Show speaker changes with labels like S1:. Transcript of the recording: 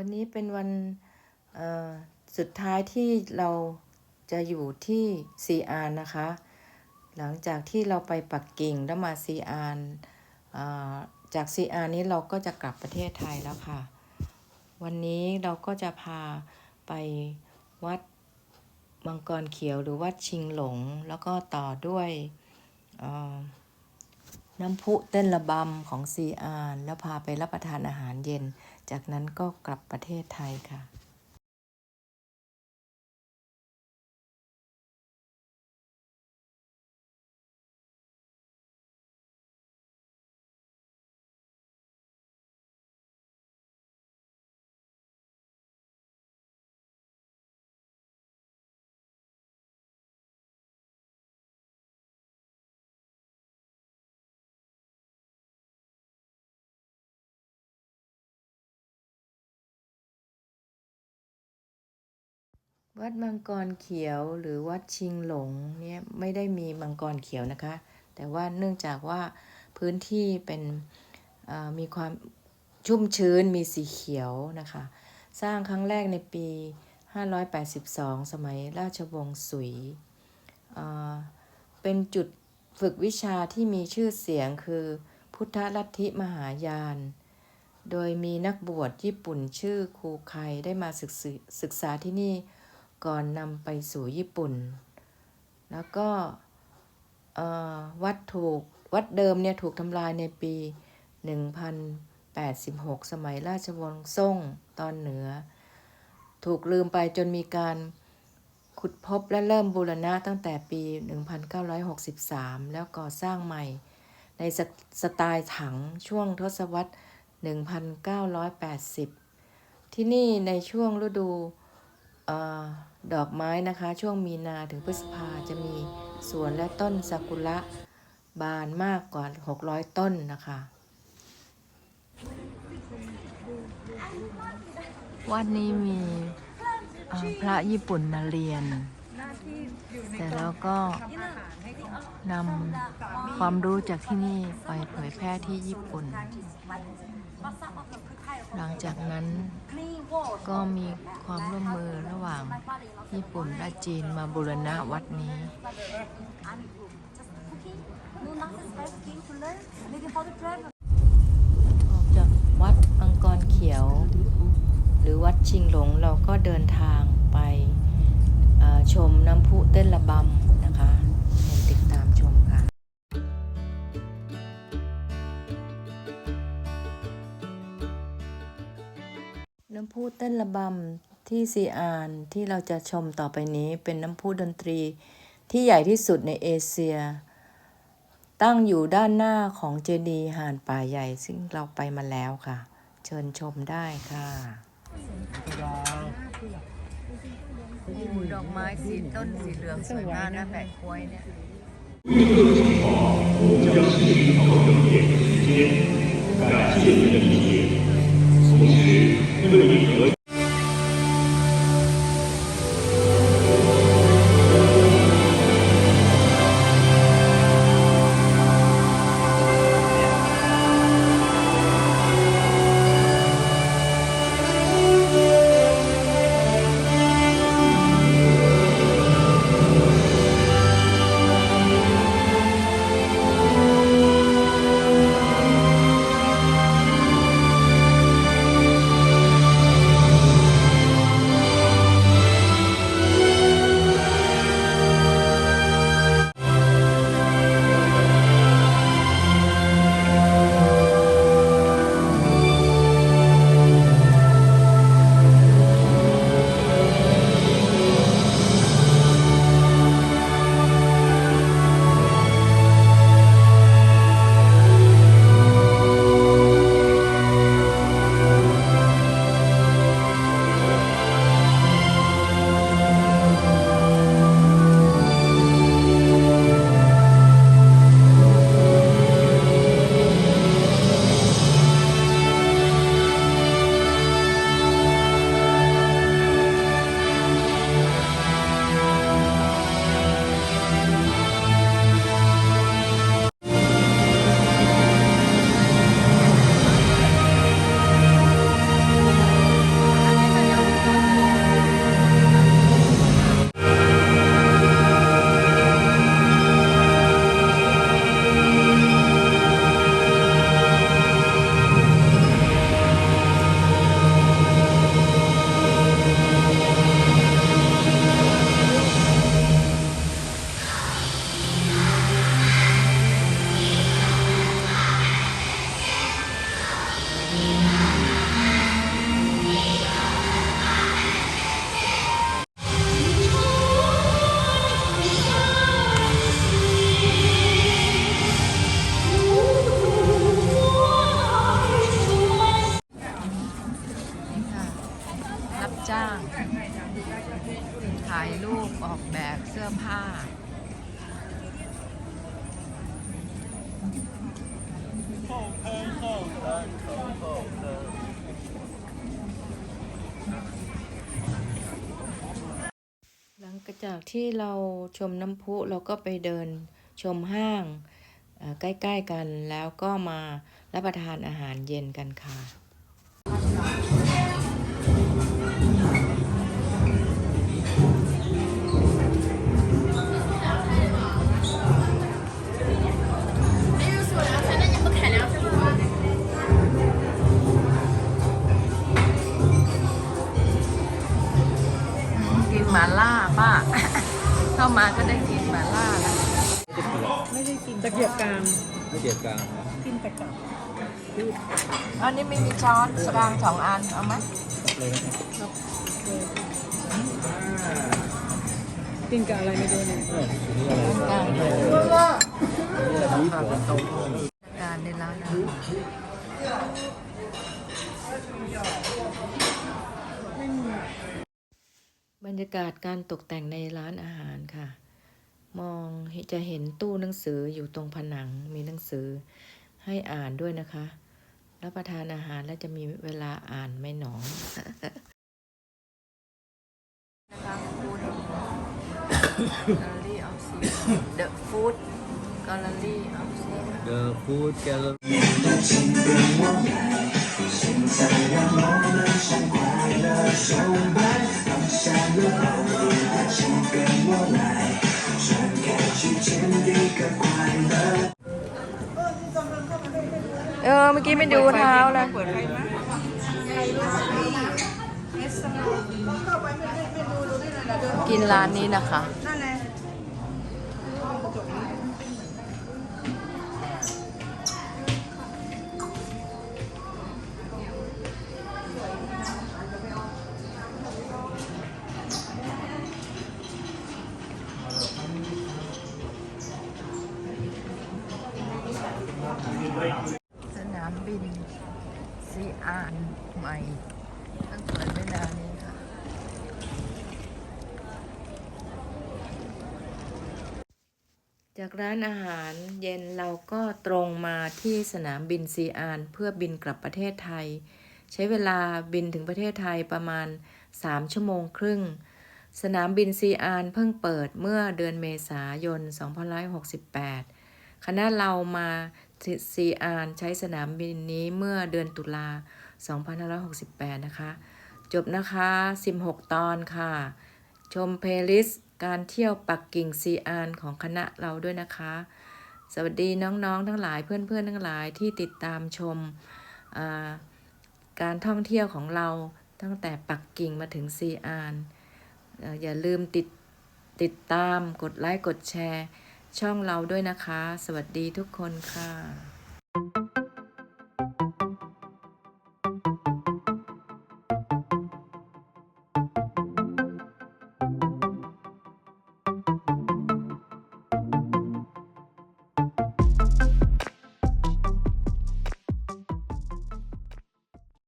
S1: วันนี้เป็นวันสุดท้ายที่เราจะอยู่ที่ซีอานนะคะ หลังจากที่เราไปปักกิ่งแล้วมาซีอานจากซีอานนี้เราก็จะกลับประเทศไทยแล้วค่ะ วันนี้เราก็จะพาไปวัดมังกรเขียวหรือวัดชิงหลง แล้วก็ต่อด้วยน้ำพุเต้นระบำของซีอานแล้วพาไปรับประทานอาหารเย็น จากนั้นก็กลับประเทศไทยค่ะ วัดมังกรเขียวหรือวัดชิงหลงเนี่ยไม่ได้มีมังกรเขียวนะคะ แต่ว่าเนื่องจากว่าพื้นที่เป็นมีความชุ่มชื้นมีสีเขียวนะคะ สร้างครั้งแรกในปี 582 สมัยราชวงศ์สุยเเป็นจุดฝึกวิชาที่มีชื่อเสียงคือพุทธลัทธิมหายาน โดยมีนักบวชญี่ปุ่นชื่อครูไคได้มาศึกษาที่นี่ ก่อนนำไปสู่ญี่ปุ่น แล้วก็วัดถูกวัดเดิมเนี่ยถูกทำลายในปี 1086 สมัยราชวงศ์ซ่งตอนเหนือ ถูกลืมไปจนมีการขุดพบและเริ่มบูรณะตั้งแต่ปี 1963 แล้วก่อสร้างใหม่ ในสสไตล์ถังช่วงทศวรรษ 1980 ที่นี่ในช่วงฤดู ดอกไม้นะคะ ช่วงมีนาถึงพฤษภาจะมีสวนและต้นซากุระบานมากกว่า 600 ต้นนะคะ วัดนี้มีพระญี่ปุ่นมาเรียน แต่แล้วก็นำความรู้จากที่นี่ไปเผยแพร่ที่ญี่ปุ่น หลังจากนั้นก็มีความร่วมมือระหว่างญี่ปุ่นและจีนมาบูรณะวัดนี้ ออกจากวัดมังกรเขียว หรือวัดชิงหลงเราก็เดินทางไปชมน้ำพุเต้นระบำ น้ำพุเต้นระบำที่ซีอานที่เราจะชมต่อไปนี้เป็นน้ำพุดนตรีที่ใหญ่ที่สุดในเอเชีย ตั้งอยู่ด้านหน้าของเจดีย์หาดป่าใหญ่ซึ่งเราไปมาแล้วค่ะ เชิญชมได้ค่ะดอกไม้สีต้นสีเหลืองสวยมากนะแปะกล้วยเนี่ย
S2: เห
S1: ลังจากที่เราชมน้ำพุเราก็ไปเดินชมห้างใกล้ ๆ กันแล้วก็มารับประทานอาหารเย็นกันค่ะ มาล่าป้า เข้ามาก็ได้กินหมาล่าแล้ว
S2: ไม่ได้กินตะเกียบกลาง
S3: ไม่เกี่ยวกัน
S2: กินแต่กับ
S1: อันนี้ไม่มีช้อนกลางสองอันเอาไหม
S3: เลยนะครับ
S2: กินกับอะไรไม่รู้เนี่ย
S3: เอออันนี้อะไร
S1: กลาง
S3: อันนี้อะไรบีฟเหรอ
S1: การในร้านอาหารบ รรยากาศการตกแต่งในร้านอาหารค่ะ มองจะเห็นตู้หนังสืออยู่ตรงผนังมีหนังสือให้อ่านด้วยนะคะ รับประทานอาหารแล้วจะมีเวลาอ่านไหม่หนอนะคะฟูด Gallery of Sea The Food Gallery of Sea
S3: เดอะฟู้ดแกลเลอรี่
S1: เออเมื่อกี้ไม่ดูเท้าเลย
S2: เปิดไฟไหม
S1: กินร้านนี้นะคะ จากร้านอาหารเย็นเราก็ตรงมาที่สนามบินซีอานเพื่อบินกลับประเทศไทย ใช้เวลาบินถึงประเทศไทยประมาณ 3 ชั่วโมงครึ่ง สนามบินซีอานเพิ่งเปิดเมื่อเดือนเมษายน 2568 คณะเรามาซีอานใช้สนามบินนี้เมื่อเดือนตุลา 2568 นะคะ จบนะคะ 16 ตอนค่ะ ชมเพลย์ลิสต์ การเที่ยวปักกิ่งซีอานของคณะเราด้วยนะคะ สวัสดีน้องๆทั้งหลายเพื่อนๆทั้งหลายที่ติดตามชมาการท่องเที่ยวของเราตั้งแต่ปักกิ่งมาถึงซีอานเอ่ออย่าลืมติดติดตามกดไลค์กดแชร์ ช่องเราด้วยนะคะ สวัสดีทุกคนค่ะ